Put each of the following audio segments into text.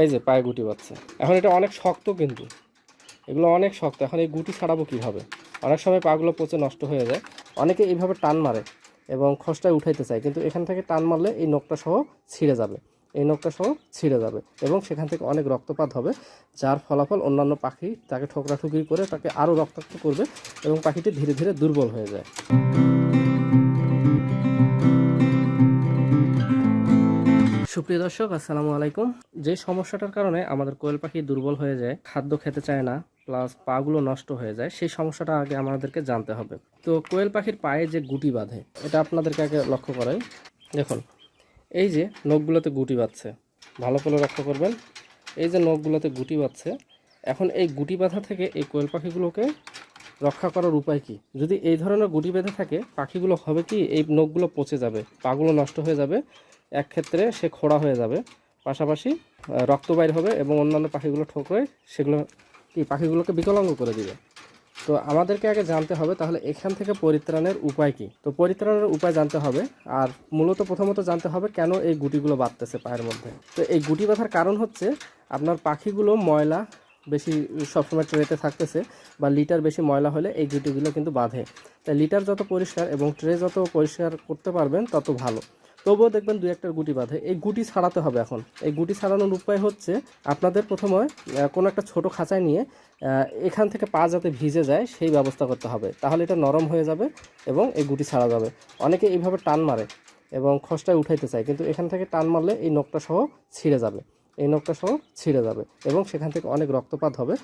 এই যে পায়ে গুটি বাচ্ছে এখন এটা অনেক শক্ত কিন্তু। এগুলো অনেক শক্ত। এখন এই গুটি ছাড়াবো কীভাবে? অনেক সময় পাগুলো পচে নষ্ট হয়ে যায়। অনেকে এইভাবে টান মারে এবং খসটায় উঠাইতে চায়। কিন্তু এখান থেকে টান মারলে এই নখটা সহ ছিঁড়ে যাবে। এই নখটা সহ ছিঁড়ে যাবে এবং সেখান থেকে অনেক রক্তপাত হবে, যার ফলাফল অন্যান্য পাখি তাকে ঠোকরাঠুকরি করে তাকে আরও রক্তাক্ত করবে এবং পাখিটি ধীরে ধীরে দুর্বল হয়ে যায়। সুপ্রিয় দর্শক, আসসালামু আলাইকুম। যে সমস্যাটার কারণে আমাদের কোয়েল পাখি দুর্বল হয়ে যায়, খাদ্য খেতে চায় না, প্লাস পাগুলো নষ্ট হয়ে যায়, সেই সমস্যাটা আগে আমাদেরকে জানতে হবে। তো কোয়েল পাখির পায়ে যে গুটি বাঁধে, এটা আপনাদেরকে আগে লক্ষ্য করাই দেখুন, এই যে নখগুলোতে গুটি বাঁধছে, ভালো করে লক্ষ্য করবেন। এই যে নখগুলোতে গুটি বাঁধছে, এখন এই গুটি বাঁধা থেকে এই কোয়েল পাখিগুলোকে রক্ষা করার উপায় কি? যদি এই ধরনের গুটি বেঁধে থাকে, পাখিগুলো হবে কি, এই নখগুলো পচে যাবে, পাগুলো নষ্ট হয়ে যাবে, এক ক্ষেত্রে সে খোড়া হয়ে যাবে। পাশাপাশি রক্ত বাইর হবে এবং অন্যান্য পাখিগুলো ঠোকরে সেগুলো কি পাখিগুলোকে বিকলাঙ্গ করে দিবে? তো আমাদেরকে আগে জানতে হবে, তাহলে এখান থেকে পরিত্রাণের উপায় কি? তো পরিত্রাণের উপায় জানতে হবে, আর মূলত প্রথমত জানতে হবে কেন এই গুটিগুলো বাঁধতেছে পায়ের মধ্যে। তো এই গুটি বাঁধার কারণ হচ্ছে, আপনার পাখিগুলো ময়লা বেশি সবসময় ট্রেতে থাকতেছে বা লিটার বেশি ময়লা হলে এই গুটিগুলো কিন্তু বাঁধে। তাই লিটার যত পরিষ্কার এবং ট্রে যত পরিষ্কার করতে পারবেন তত ভালো। তবুও দেখবেন দু একটার গুটি বাঁধে। এই গুটি ছাড়াতে হবে এখন। এই গুটি ছাড়ানোর উপায় হচ্ছে আপনাদের প্রথমে কোনো একটা ছোট খাঁচায় নিয়ে এখান থেকে পা যাতে ভিজে যায় সেই ব্যবস্থা করতে হবে। তাহলে এটা নরম হয়ে যাবে এবং এই গুটি ছাড়া যাবে। অনেকে এইভাবে টান মারে এবং খসটায় উঠাইতে চায়, কিন্তু এখান থেকে টান মারলে এই নখটা সহ ছিঁড়ে যাবে। এই নখটা সহ ছিঁড়ে যাবে এবং সেখান থেকে অনেক রক্তপাত হবে,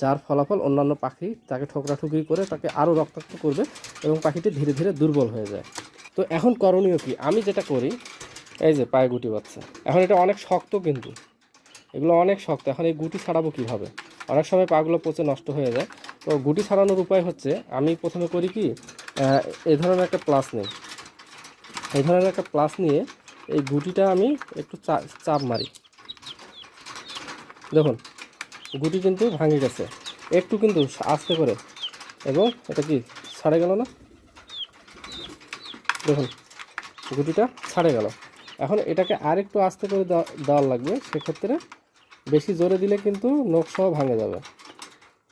যার ফলাফল অন্যান্য পাখি তাকে ঠোকরাঠুকরি করে তাকে আরও রক্তাক্ত করবে এবং পাখিটি ধীরে ধীরে দুর্বল হয়ে যায়। তো এখন করণীয় কি? আমি যেটা করি, এই যে পায়ে গুটি বাচ্চা এখন এটা অনেক শক্ত কিন্তু। এগুলো অনেক শক্ত। এখন এই গুটি ছাড়াবো কীভাবে? অনেক সময় পাগুলো পচে নষ্ট হয়ে যায়। তো গুটি ছাড়ানোর উপায় হচ্ছে, আমি প্রথমে করি কি এই ধরনের একটা প্লাস নিই। এই ধরনের একটা প্লাস নিয়ে এই গুটিটা আমি একটু চাপ মারি। দেখুন, গুটি কিন্তু ভাঙে গেছে। একটু কিন্তু আস্তে করে। এবং এটা কি ছাড়ে গেল না? দেখুন, গুটিটা ছাড়ে গেল। এখন এটাকে আর একটু আস্তে করে দেওয়া দেওয়ার লাগবে। সেক্ষেত্রে বেশি জোরে দিলে কিন্তু নখ সহ ভাঙে যাবে।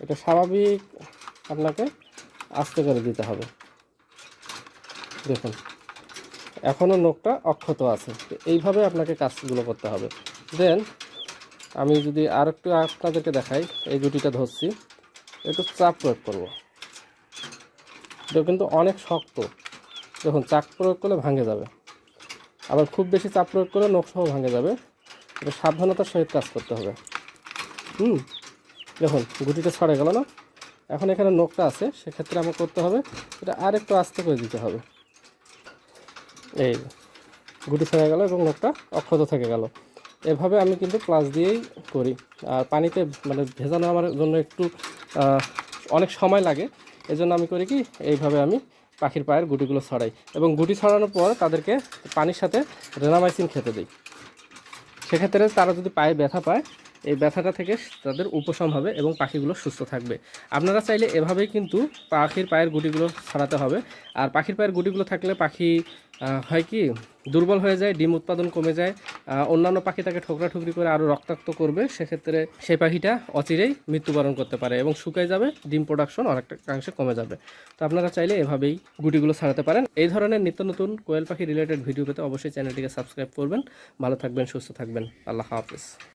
এটা স্বাভাবিক আপনাকে আস্তে করে দিতে হবে। দেখুন এখনও নখটা অক্ষত আছে। এইভাবে আপনাকে কাজগুলো করতে হবে। দেন আমি যদি আর একটু আপনাদেরকে দেখাই, এই গুটিটা ধরছি। একটু চাপ প্রয়োগ করব। এটা কিন্তু অনেক শক্ত। দেখুন, চাপ প্রয়োগ করলে ভাঙে যাবে। আবার খুব বেশি চাপ প্রয়োগ করলে নখসহ ভাঙে যাবে। এটা সাবধানতার সহিত কাজ করতে হবে। হুম, দেখুন, গুটিটা ছড়ে গেল না? এখন এখানে নখটা আছে, সেক্ষেত্রে আমার করতে হবে, এটা আর একটু আস্তে করে দিতে হবে। এই গুটি ছড়ে গেল এবং নখটা অক্ষত থেকে গেল। এভাবে আমি কিন্তু প্লাস দিয়েই করি। আর পানিতে মানে ভেজানো আমার জন্য একটু অনেক সময় লাগে। এজন্য আমি করি কি, এইভাবে আমি পাখির পায়ের গুটিগুলো ছড়াই। এবং গুটি ছড়ানোর পর তাদেরকে পানির সাথে রেনামাইসিন খেতে দিই। সেক্ষেত্রে তারা যদি পায়ে ব্যথা পায় এই ব্যথাটা থেকে তাদের উপশম হবে এবং পাখিগুলো সুস্থ থাকবে। আপনারা চাইলে এভাবেই কিন্তু পাখির পায়ের গুটিগুলো ছড়াতে হবে। আর পাখির পায়ের গুটিগুলো থাকলে পাখি হয় কি, দুর্বল হয়ে যায়, ডিম উৎপাদন কমে যায়। অন্যান্য পাখি তাকে ঠোকরাঠুকরি করে আরও রক্তাক্ত করবে। সেক্ষেত্রে সেই পাখিটা অচিরেই মৃত্যুবরণ করতে পারে এবং শুকায় যাবে, ডিম প্রোডাকশন অনেকটা অংশে কমে যাবে। তো আপনারা চাইলে এভাবেই গুটিগুলো ছাড়াতে পারেন। এই ধরনের নিত্য নতুন কোয়েল পাখি রিলেটেড ভিডিও পেতে অবশ্যই চ্যানেলটিকে সাবস্ক্রাইব করবেন। ভালো থাকবেন, সুস্থ থাকবেন। আল্লাহ হাফিজ।